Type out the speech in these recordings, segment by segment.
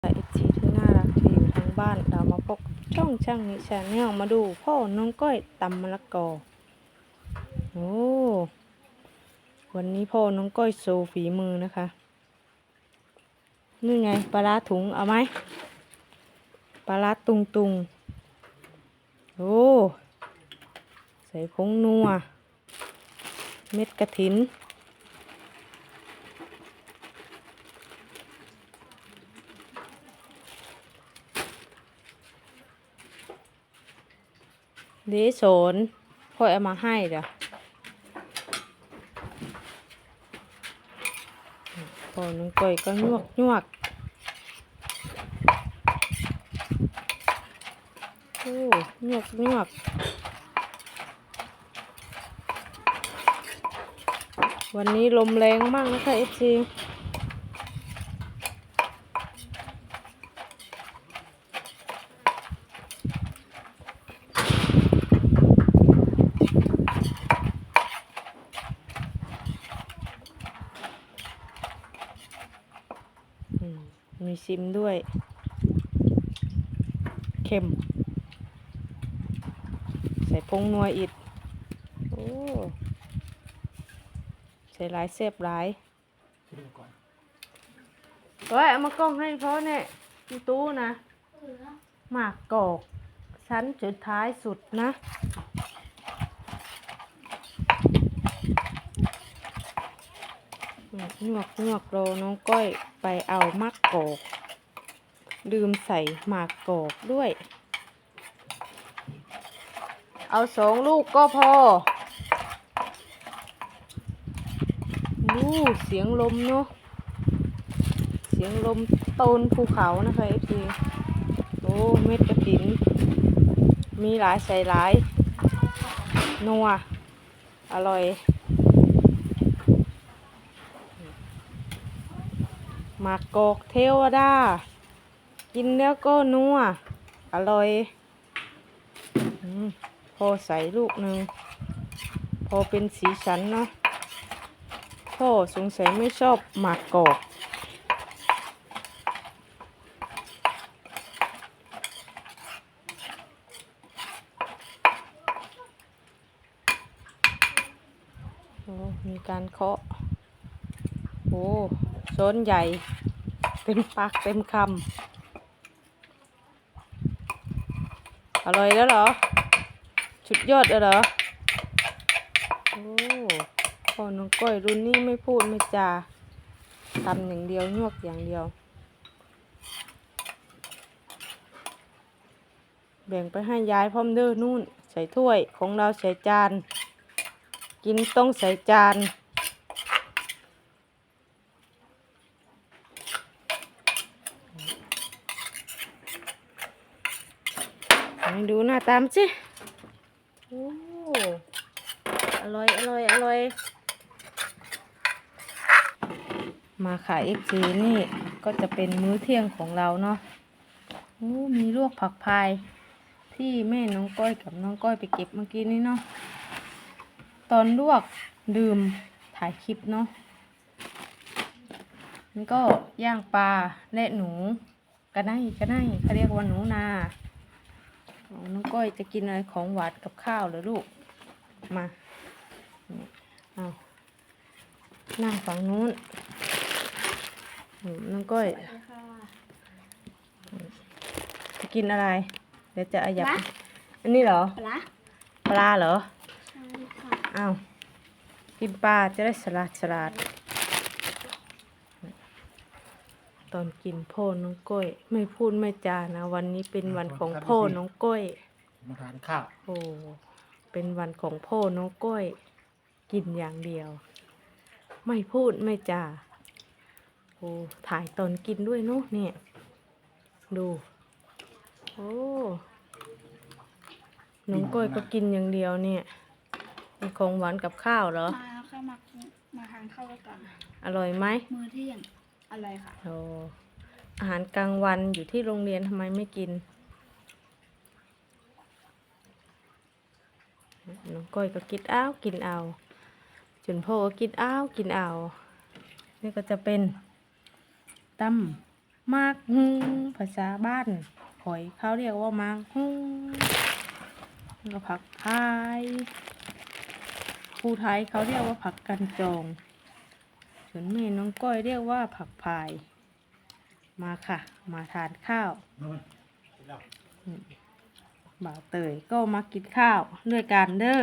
เอฟซีที่น่ารักที่อยู่ทางบ้านเรามาพบกับช่องช่างนิชาแนลมาดูพ่อน้องก้อยตำมะละกอโอ้วันนี้พ่อน้องก้อยโชว์ฝีมือนะคะนี่ไงปลาถุงเอาไหมปลาตุงตุงโอ้ใส่ผงนัวเม็ดกระถิน ดโสนพ่อยเอามาให้เด้อพอน้องก้อยก็ยวกยวกโอ้ยวกยวกวันนี้ลมแรงมากนะคะเอฟซีอื มมีซิมด้วย เค็ม ใส่พงนัวอิดโอ้ใส่หลายเสียบหลายเฮ้ยเอามากล้องให้เขาเนี่ยตู้ตู้นะหมากกอกชั้นสุดท้ายสุดนะ หยวกหยวกโรน้องก้อยไปเอามากกอกลืมใส่หมากกอกด้วย เอาสองลูกก็พออู้เสียงลมเนาะ เสียงลมตนภูเขานะคะเอฟซีโอ้ เม็ดกระถิน มีหลายใส่หลาย นัว อร่อย หมากกอกเทวดา กินแล้วก็นัว อร่อยอพอใส่ลูกหนึ่ง พอเป็นสีสันเนาะ พ่อสงสัยไม่ชอบหมากกอกโอ้มีการเคาะ โอ้ โซนใหญ่เต็มปากเต็มคำอร่อยแล้วเหรอ ชุดยอดแล้วเหรอ โอ้พ่อน้องก้อยรุ่นนี้ไม่พูดไม่จาทำอย่างเดียวยวกอย่างเดียว แบ่งไปให้ยายพร้อมเด้อนู่น ใส่ถ้วยของเราใส่จาน กินต้องใส่จาน ดูหน้าตามสิโอ้อร่อยอร่อยอร่อย มาขายเอฟซีนี่ก็จะเป็นมื้อเที่ยงของเราเนาะโอ้มีลวกผักพายที่แม่น้องก้อยกับน้องก้อยไปเก็บเมื่อกี้นี้เนาะตอนลวกดื่มถ่ายคลิปเนาะมันก็ย่างปลาและหนูกระไนกระไนเขาเรียกว่าหนูนาอ๋อ น้องก้อยจะกินอะไรของหวานกับข้าวเหรอลูก มานี่เอานั่งฝั่งนู้นอืมน้องก้อยจะกินอะไร เดี๋ยวจะอายับปลาอันนี้เหรอ ปลา ปลาเหรอใช่ค่ะอ้าว กินปลาจะได้สลัดสลัด ต อนกินพ่อน้องก้อย ไม่พูดไม่จานะ วันนี้เป็นวันของพ่อน้องก้อย มาทานข้าวโอ้เป็นวันของพ่อน้องก้อย กินอย่างเดียว ไม่พูดไม่จาโอ้ถ่ายตอนกินด้วยเนาะเนี่ย ดูโอ้น้องก้อยก็กินอย่างเดียวเนี่ยมีของหวานกับข้าวเหรอ มาเข้ามากินมาทานข้าวด้วยกัน อร่อยไหม มื้อเที่ยง อะไรค่ะโอ้อาหารกลางวันอยู่ที่โรงเรียนทำไมไม่กิน น้องก้อยก็กินอ้าวกินเอาจุนพ่อก็กินอ้าวกินเอา นี่ก็จะเป็นตำมากฮึงภาษาบ้านหอยเขาเรียกว่ามากฮึงแล้วก็ผักพายครูไทยเขาเรียกว่าผักกันจอง ส่วนแม่น้องก้อยเรียกว่าผักพาย มาค่ะ มาทานข้าวบ่าวเตยก็มากินข้าวด้วยกันเด้อ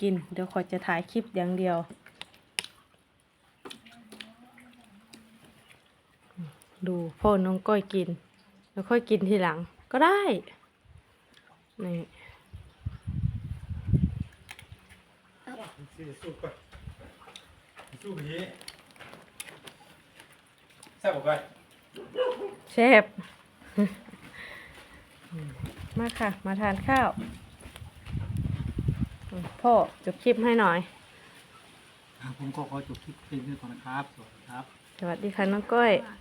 กิน เดี๋ยวคอยจะถ่ายคลิปอย่างเดียว ดูพ่อน้องก้อยกิน แล้วค่อยกินทีหลังก็ได้ นี่ สู้สู้ก่อนสู้กันนี้แซ่บบอกไปเชฟ มาค่ะ มาทานข้าวอืมพ่อจบคลิปให้หน่อย ผมก็ขอจบคลิปเพียงเท่านี้ก่อนนะครับ สวัสดีครับ สวัสดีค่ะน้องก้อยค่ะ